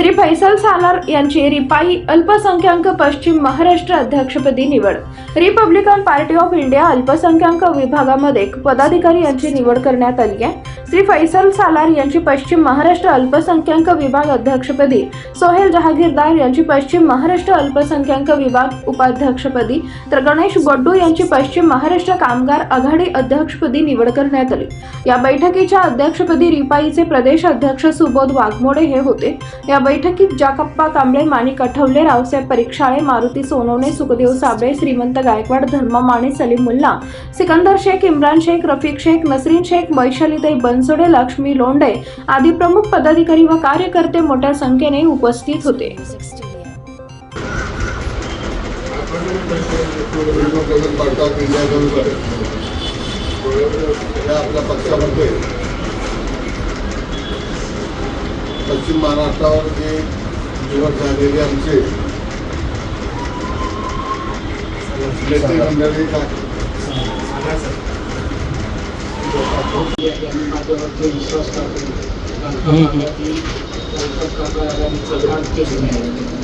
श्री फैसल सालार यांची रिपाई अल्पसंख्याक पश्चिम महाराष्ट्र अध्यक्षपदी निवड. रिपब्लिकन पार्टी ऑफ इंडिया अल्पसंख्याक विभागामध्ये पदाधिकारी यांची निवड करण्यात आली आहे. श्री फैसल सालार यांची पश्चिम महाराष्ट्र अल्पसंख्याक विभाग अध्यक्षपदी सोहेल जहागीरदार यांची पश्चिम महाराष्ट्र अल्पसंख्याक विभाग उपाध्यक्षपदी तर गणेश गड्डू यांची पश्चिम महाराष्ट्र कामगार आघाडी अध्यक्षपदी निवड करण्यात आली. या बैठकीच्या अध्यक्षपदी रिपाईचे प्रदेश अध्यक्ष सुबोध वाघमोडे हे होते. या बैठकीत जाकप्पा कांबळे माणिक आठवले रावसाहेब परीक्षाळे मारुती सोनवणे सुखदेव साबळे श्रीमंत गायकवाड धर्म माने सलीम मुल्ला सिकंदर शेख इम्रान शेख रफिक शेख नसरीन शेख वैशालीताई बनसोडे लक्ष्मी लोंढे आदी प्रमुख पदाधिकारी व कार्यकर्ते मोठ्या संख्येने उपस्थित होते. आपल्या पक्षामध्ये पश्चिम महाराष्ट्रावर जे निवड झालेले आमचे. नेते मंडळी का यांनी माझ्यावरती विश्वास टाकून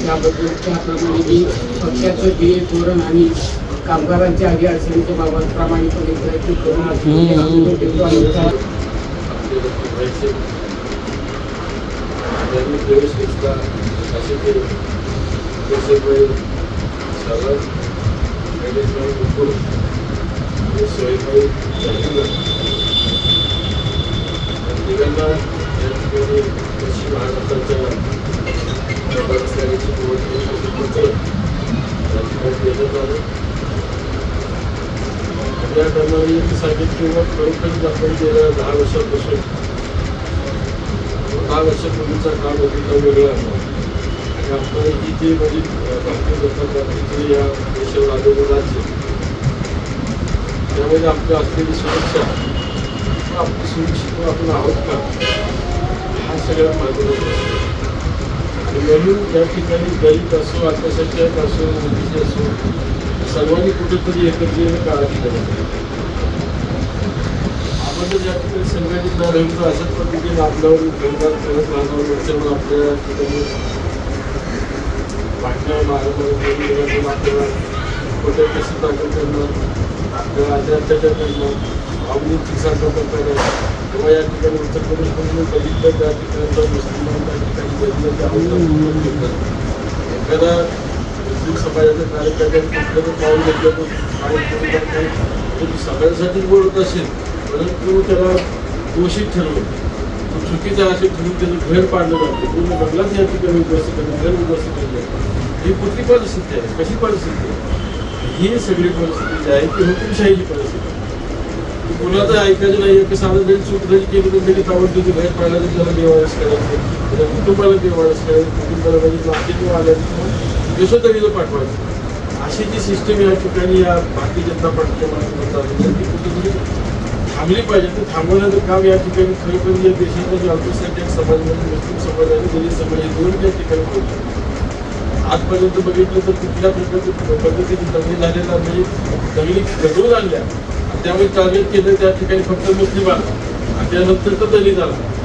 त्याबद्दल त्याप्रमाणे मी पक्षाचं ध्येय धोरण आणि कामगारांच्या आधी अडचणीच्या बाबत प्रामाणिकपणे प्रयत्न करून आज देण्यात आलं या क्रमाने सांगितलं किंवा खरोखरच आपण गेल्या दहा वर्षापासून दहा वर्षापूर्वीचा काळ बघितला वेगळा आणि आपण ही जे म्हणजे भारतीय जनता पार्टीचे या देशावर आलेलं राज्य त्यामध्ये आपल्या असलेली सुरक्षा आपली सुरक्षित आपण आहोत का हा सगळ्यात महत्त्वाचा प्रश्न म्हणून या ठिकाणी दलित असो अल्पसंख्याक असो मुलीचे असो सर्वांनी कुठेतरी एकत्र काळजी काळाची आपण जर या ठिकाणी संघटित न राहिलो तर अशाच पद्धतीने आपल्यावर घरदार करत राहणार त्याच्यामुळे आपल्या ठिकाणी भांडणं मारामारी आपल्याला कुठे कशी दाखल करणार आपल्याला आधी अत्याचार करणार भावनिक सारखा आहे तेव्हा या ठिकाणी उत्तर प्रदेशमध्ये बघितलं त्या ठिकाणचा मुस्लिम त्या ठिकाणी बघितलं घेतात एखादा मुस्लिम समाजाच्या कार्यकर्त्यांनी कुठलं पाऊल घेतलं तो सगळ्यांसाठी बोलत असेल परंतु त्याला दोषी ठरवलं तो चुकीचा असे ठरवून त्याचं घर पाडलं जाते पूर्ण बंगलाच या ठिकाणी उद्ध्वस्त करणं घर उद्ध्वस्त करणं ही कुठली परिस्थिती आहे कशी परिस्थिती आहे ही सगळी परिस्थिती जी आहे ती हुकुमशाहीची परिस्थिती ती कुणाचं ऐकायचं नाही की साधं जरी चूक जरी केली तर तरी ताबडतोब बाहेर पाडलं त्याला देवाळस करायचं त्याच्या कुटुंबाला देवाळस करायचं कुटुंबाला म्हणजे किंवा आल्याचं किंवा यशोदरीला पाठवायचं. अशी जी सिस्टम या ठिकाणी या भारतीय जनता पार्टीच्या माध्यमातून ती कुठेतरी थांबली पाहिजे. ते थांबवण्याचं काम या ठिकाणी खरोखर म्हणजे या देशाचा जो अल्पसंख्याक समाज म्हणजे मुस्लिम समाज आणि दलित समाज हे दोन त्या ठिकाणी होते आजपर्यंत बघितलं तर कुठल्या प्रकारची पद्धतीने दंगली झालेल्या म्हणजे दंगली घडवून आणल्या. त्यावेळी टार्गेट केलं त्या ठिकाणी फक्त मुस्लिम आला त्यानंतर तर दलित आला